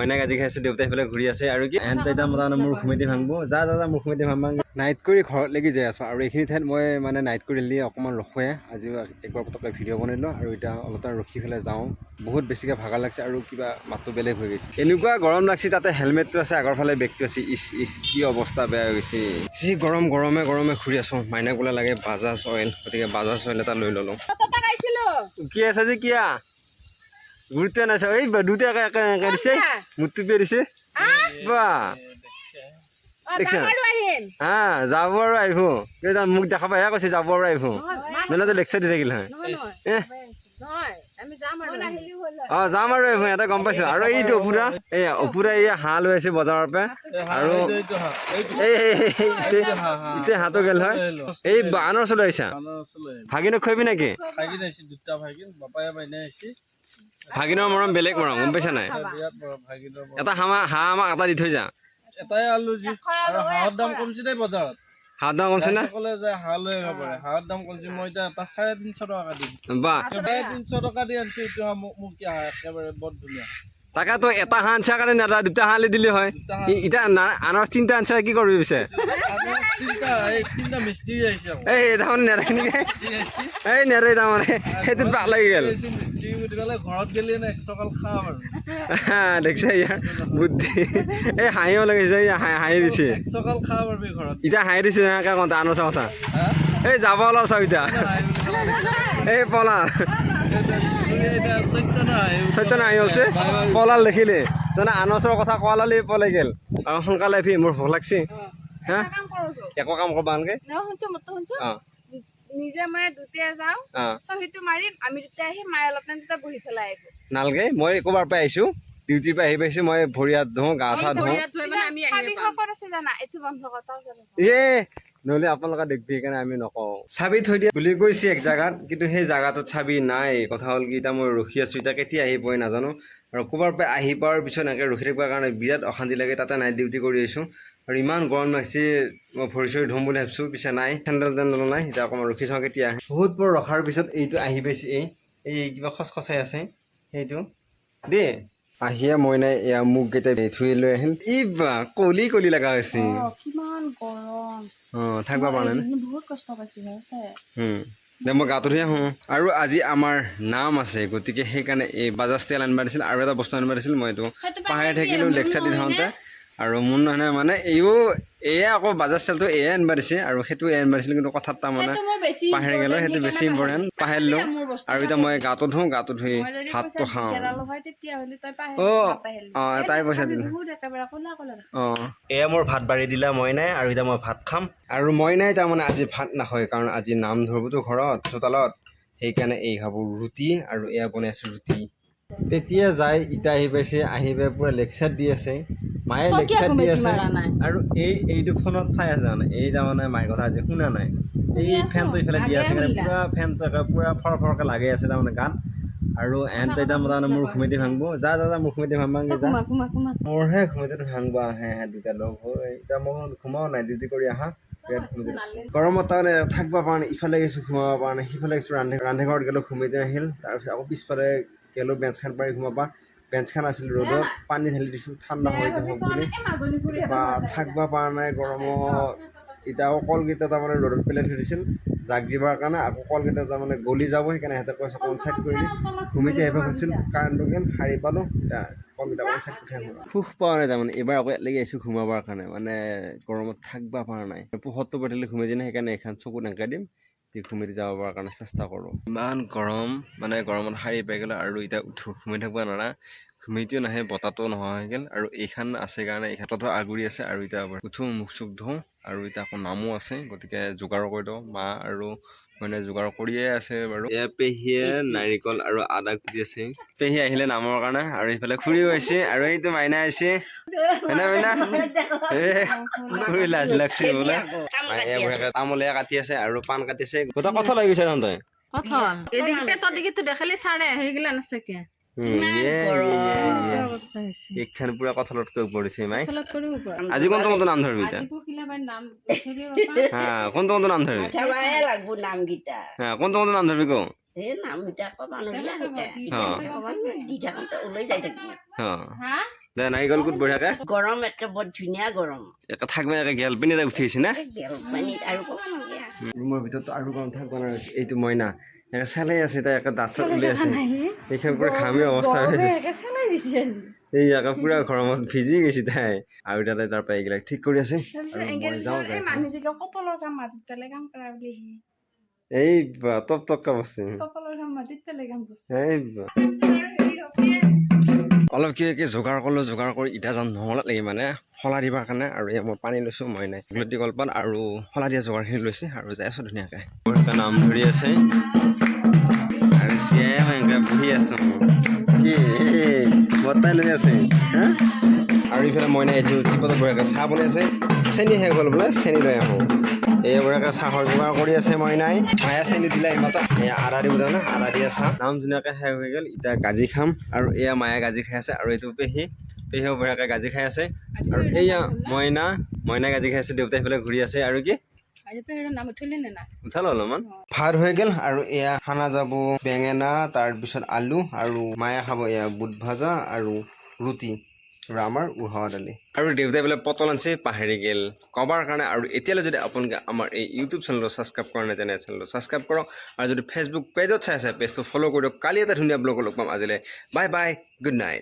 মইনা গাজি খাই আছে দেউতাই সেইফালে ঘূৰি আছে আৰু কি এহেঁত এতিয়া মানে মোৰ ঘুমেটি ভাঙব। যা যা যা মোৰ ঘুমেটি ভাঙ নাইট কৰি ঘৰলৈকে যাই আছোঁ আৰু এইখিনি ঠাইত মই মানে নাইট কৰি দিলি অকণমান ৰখোৱে। আজিও একবাৰ পটককৈ ভিডিঅ' বনালোঁ আৰু এতিয়া অলপ টাইম ৰখি পেলাই যাওঁ। বহুত বেছিকৈ ভাগৰ লাগিছে আৰু কিবা মাতটো বেলেগ হৈ গৈছে। এনেকুৱা গৰম লাগছে তাতে হেলমেটটো আছে আগৰ ফালে বেগটো আছে ইচ ইচ কি অৱস্থা বেয়া হৈ গৈছে। যি গৰম গৰমে গৰমে ঘূৰি আছোঁ। মাইনাক বোলে লাগে বাজাজ অইল গতিকে বাজাজ অইল এটা লৈ ল'লোঁ। কি আছে যে কিয়া? গুৰুত্ব নাছে এই দুটা একে একে একে দিছে মূৰ্তি দিছে বা দেখছা হা যাব আৰু আহিব মোক দেখাবাহে কৈছে যাব আৰু আহিব নহ'লে লেকচাৰ দি থাকিল হয় এ অ যাম আৰু আহিব এটা গম পাইছো আৰু এইটো অপুৰা এই অপুৰা এই হাঁহ লৈ আহিছে বজাৰৰ পৰা আৰু এই ইতে হাঁহটো গেল হয় এই আনৰ ওচৰলৈ আহিছা ভাগিনক খুৱাবি নেকি ভাগিনৰ মৰম বেলেগ মৰম গম পাইছা নাই। এটা হাঁহ হাঁহ আমাক এটা দি থৈ যা। এটাই আলু যি আৰু হাঁহৰ দাম কমছে দেই বজাৰত। হাঁহ দাম কমছে না? সকলে যে হাঁহ লৈ আহিব পাৰে হাঁহৰ দাম কমছে মই এতিয়া এটা চাৰে তিনিশ টকা দিম। বা। চাৰে তিনিশ টকা দি আনিছো এইটো হাঁহ মোক কি হাঁহ একেবাৰে বৰ ধুনীয়া। তাকেতো এটা হাঁহ আনছা কাৰণে নেদা দুটা হাঁহ আনি দিলি হয়। এতিয়া আনৰ তিনিটা আনছা কি কৰিবি পিছে? এই তাৰমানে নেৰে নেকি? এই নেৰে তাৰমানে সেইটোত বেয়া লাগি গ'ল। আহিছে বুলি ক'লে ঘৰত গেলি খাম আৰু? দেখিছে ইয়াৰ বুদ্ধি। এই হাঁহিও লাগিছে এই হাঁহি হাঁহি দিছে। এক চকাল খাব ঘৰত। এতিয়া হাঁহি দিছে এনেকৈ কওঁতে আনৰ কথা এই যাব ওলাল চাওঁ এতিয়া এই পলা। চৈত্য সত্য হৈছে। পলাল দেখিলে। জানা আনচৰ কথা কোৱালালি পলাই গেল। আৰু সোনকালে ফি মোৰ ভোক লাগছি। হা? একো কাম কৰবা আনকে? অঁ। নিজে মই দুটাই যাওঁ চহীটো মাৰিম আমি দুটাই আহিম মায়ে অলপ দুটা বহি পেলাই আহিব। নালগে মই ক'ৰবাৰ পৰা আহিছোঁ ডিউটিৰ পৰা আহি পাইছোঁ মই ভৰি হাত ধুওঁ গা চা ধুওঁ। আছে জানা এইটো বন্ধ কথা এ নহ'লে আপোনালোকে দেখবি সেইকাৰণে আমি নকওঁ। চাবি থৈ দিয়ে। বুলি কৈছে এক জেগাত কিন্তু সেই জেগাটোত চাবি নাই। কথা হ'ল কি এতিয়া মই ৰখি আছোঁ এতিয়া কেতিয়া আহি পোৱাই নাজানো। আৰু ক'ৰবাৰ পৰা আহি পোৱাৰ পিছত এনেকৈ ৰখি থাকিবৰ কাৰণে বিৰাট অশান্তি লাগে তাতে নাইট ডিউটি কৰি আহিছোঁ আৰু ইমান গৰম লাগছে মই ভৰি চৰি ধুম বুলি ভাবিছোঁ পিছে নাই চেণ্ডেল টেণ্ডেলো নাই এতিয়া অকণমান ৰখি চাওঁ কেতিয়া আহে। বহুত পৰ ৰখাৰ পিছত এইটো আহি পাইছে এই এই কিবা খচখচাই আছে সেইটো। দেই আহিয়ে মই নাই এয়া মোক কেতিয়া থুই লৈ আহিল ই বা কলি কলি লগা হৈছে। কিমান গৰম। অঁ থাকিব পৰা নাই ন? বহুত কষ্ট পাইছো চাই উম। দে মই গাটো ধুই আহোঁ আৰু আজি আমাৰ নাম আছে গতিকে সেইকাৰণে এই বাজাজ তেল আনিব দিছিল আৰু এটা বস্তু আনিব দিছিল মই এইটো পাহৰি থাকিলোঁ লেকচাৰ দি থাকোঁতে। আৰু মোৰ নহয় মানে এইও এয়ে আকৌ বাজাজ তেলটো এয়ে আনিব দিছে আৰু সেইটো এয়ে আনিব দিছিল কিন্তু কথাত তাৰমানে পাহৰি গ'লোঁ সেইটো বেছি ইম্পৰ্টেণ্ট পাহৰিলোঁ আৰু এতিয়া মই গাটো ধুওঁ গাটো ধুই ভাতটো খাওঁ। অঁ অঁ তাই পইচা দিলে। অঁ। এয়া মোৰ ভাত বাঢ়ি দিলে মই নাই আৰু এতিয়া মই ভাত খাম। আৰু মই নাই তাৰমানে আজি ভাত নাখায় কাৰণ আজি নাম ধৰিবতো ঘৰত চোতালত। সেইকাৰণে এই খাব ৰুটি আৰু এয়া বনাইছোঁ ৰুটি। তেতিয়া যাই ইটা আহি পাইছে আহি পাই পূৰা লেকচাৰ দি আছে। মায়ে লেকচাৰ দি আছে। আৰু এই এইটো ফোনত চাই আছে মানে এই তাৰমানে মায়ে কথা আজি শুনা নাই। এই ফেনটো ইফালে দি আছে কাৰণে পূৰা ফেনটো একে পূৰা ফৰ ফৰকৈ লাগি আছে তাৰমানে গাত। আৰু এহেঁতে এতিয়া তাৰমানে মোৰ ঘুমেটি ভাঙব। যা যা যা মোৰ ঘুমেটি ভাঙবাংগে যা। মোৰহে ঘুমেটিটো ভাঙব। আহে আহে দুটা লগ হৈ এতিয়া মই ঘুমাও নাই ডিউটি কৰি আহা। গৰমত তাৰমানে থাকিব পৰা নাই ইফালে গৈছোঁ ঘুমাব পৰা নাই। সিফালে গৈছোঁ ৰান্ধে ৰান্ধে ঘৰত গ'লোঁ ঘুমেটি আহিল তাৰপিছত আকৌ পিছফালে গ'লোঁ বেঞ্চখন পাৰি ঘুমাবা বেঞ্চখন আছিল ৰ'দত পানী ঢালি দিছোঁ ঠাণ্ডা হৈ যাব বুলি। বা থাকিব পৰা নাই গৰমত। এতিয়া আকৌ কলকেইটা তাৰমানে ৰ'দত পেলাই থৈ দিছিল জাক দিবৰ কাৰণে। আকৌ কলকেইটা তাৰমানে গলি যাব সেইকাৰণে সিহঁতে কৈছে অকণমান ছাইড কৰি দি ঘুমিতে আহিব খুজিছিল কাৰেণ্টটো গ'ল সাৰি পালোঁ। এতিয়া কলকেইটা অকণমান ছাইড কৰি আহিব সুখ পোৱা নাই তাৰমানে এইবাৰ আকৌ ইয়ালৈকে আহিছোঁ ঘুমাবৰ কাৰণে। মানে গৰমত থাকিব পৰা নাই। পোহৰটো পঠিলে ঘুমাই দিনে সেইকাৰণে এখন চকু এনেকৈ দিম দি ঘুমাই যাব পৰাৰ কাৰণে চেষ্টা কৰোঁ। ইমান গৰম মানে গৰমত সাৰি পাই গ'লোঁ আৰু এতিয়া উঠো ঘুমাই থাকিব নোৱাৰা। ঘুমিটিও নাহে বতাহটো নোহোৱা হৈ গ'ল আৰু এইখন আছে কাৰণে এই ক্ষেত্ৰতো আগুৰি আছে আৰু এতিয়া উঠো মুখ চুখ ধুওঁ আৰু এতিয়া আকৌ নামো আছে গতিকে যোগাৰ কৰি দিওঁ মা আৰু মানে যোগাৰ কৰিয়ে আছে বাৰু। এয়া পেহীয়ে নাৰিকল আৰু আদা কুটি আছে। পেহী আহিলে নামৰ কাৰণে আৰু এইফালে খুৰীও আহিছে আৰু এইটো মাইনা আহিছে। হয়নে মাইনা? এ খুৰী লাজ লাগছে বোলে। তামোলে কাটি আছে। আৰু পাণ কাটিছে। গোটেই কথা হৈ গৈছে তহঁতে কঠল। দেখালি চাৰে সেইগিলা নাচাকে। ইয়ে, ইয়ে, ইয়ে। মাই। পৰা আজি নাম নাম? নাম নাৰিকল কোট বঢ়িয়াকে গৰম একে বৰ ধুনীয়া গৰম। একে থাকবে একে গেল পিনি এটা উঠি আহিছে না? নালাগে ৰুমৰ ভিতৰতো আৰু গৰম থাকিব নোৱাৰে এইটো মইনা। চেলাই আছে তাই একটা দাঁত চাত আছে। ঘামি অৱস্থা হৈ গৈছে। এই একে পুৰা গৰমত ভিজি গৈছে তাই। আৰু তাতে তাৰ পৰা এইবিলাক ঠিক কৰি আছে। এই তপ টপ টপকা কাম আছে এই অলপ কিবা কিবি যোগাৰ কৰিলোঁ যোগাৰ কৰি ইটা যাম নহ'লে লাগি মানে শলা দিবৰ কাৰণে আৰু এয়া মই পানী লৈছোঁ মই নাই। গুলতি কলপাত আৰু শলা দিয়া যোগাৰখিনি লৈছে আৰু যাই আছোঁ ধুনীয়াকৈ। নাম ধৰি আছে। আৰু চিয়াই মই এনেকৈ বহি আছোঁ। কি এই বৰ্তাই লৈ আছে। হা? আৰু ইফালে মইনা এইটো টিপত বঢ়িয়াকৈ চাহ বনাই আছে। চেনি শেষ হ'ল বোলে চেনি লৈ আহোঁ। এই বঢ়িয়াকৈ চাহৰ যোগাৰ কৰি আছে মইনাই মায়া চেনি দিলে ইমাতা এয়া আদা দিব তাৰমানে আদা দিয়া চাহ। নাম ধুনীয়াকৈ শেষ হৈ গ'ল এতিয়া গাজি খাম। আৰু এয়া মায়ে গাজি খাই আছে আৰু এইটো পেহী। পেহীও বঢ়িয়াকৈ গাজি খাই আছে। আৰু এয়া মইনা মইনাই গাজি খাই আছে দেউতাই সেইফালে ঘূৰি আছে। আৰু কি? নাই? উঠালো অলপমান। ভাত হৈ গ'ল আৰু এয়া খানা যাব বেঙেনা তাৰপিছত আলু আৰু মায়ে খাব এয়া বুট ভাজা আৰু ৰুটি। আৰু আমাৰ উহোৱা দালি আৰু দেউতাই বোলে পটল আনিছে, পাহৰি গ'ল। ক'বাৰ কাৰণে আৰু এতিয়ালৈ যদি আপোনালোকে আমাৰ এই ইউটিউব চেনেলটো ছাবস্ক্ৰাইব কৰা নাই, তেনে চেনেলটো ছাবস্ক্ৰাইব কৰক আৰু যদি ফেচবুক পেজত চাই আছে পেজটো ফ'ল' কৰি দিয়ক। কালি এটা ধুনীয়া ব্লগ লগ পাম আজিলৈ। Bye bye good night